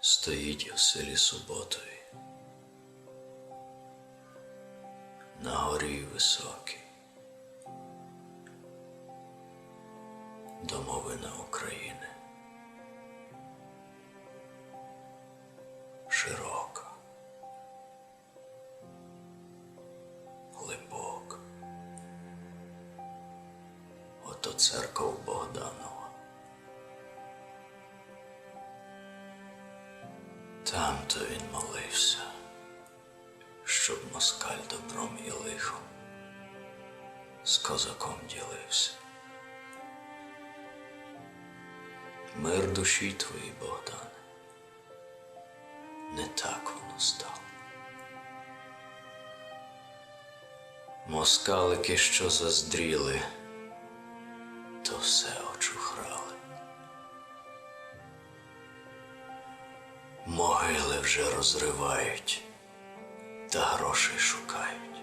стоїть у селі Суботові. На горі високій. Домовина України. Широка. Глибока. Ото церков Богданова. Там то він молився, щоб москаль добром і лихом з козаком ділився. Мир душі твої, Богдане, не так воно стало. Москалики, що заздріли, то все Могили вже розривають та грошей шукають.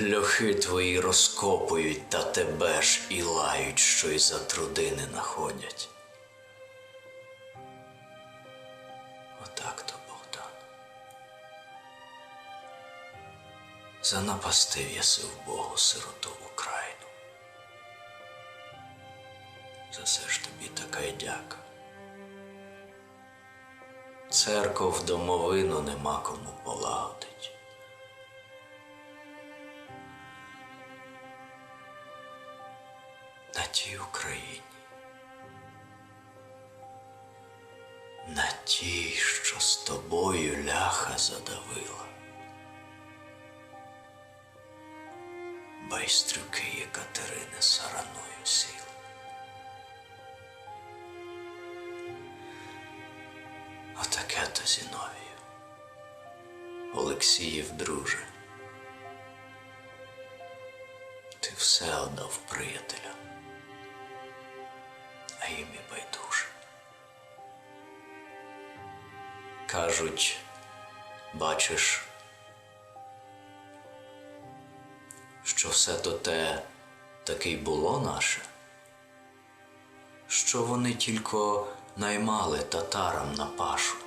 Льохи твої розкопують та тебе ж і лають, що й за труди не находять. Отак то Богдан. Занапастив єси в Богу сироту Україну. За це ж тобі така й дяка. Церков домовину нема кому полагодить. На тій Україні. На тій, що з тобою ляха задавила. Байстрюки Єкатерини сараною сіли. Отаке то Зіновію. Олексіїв, друже. Ти все отдав приятеля, а їм і байдуже. Кажуть, бачиш, що все то те таки й було наше, що вони тільки наймали татарам на пашу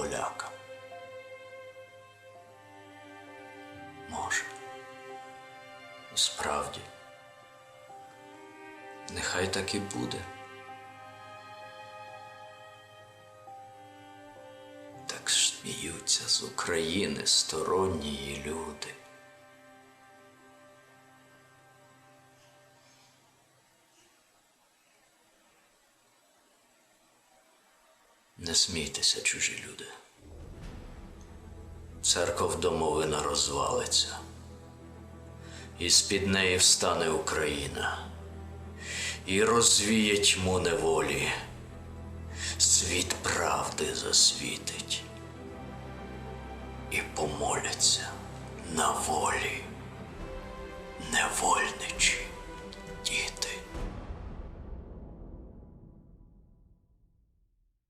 та полякам. Може. І справді, нехай так і буде. Так сміються з України сторонні люди. Не смійтеся, чужі люди. Церков домовина розвалиться, і з-під неї встане Україна, і розвіє тьму неволі, світ правди засвітить, і помоляться на волі. Діти.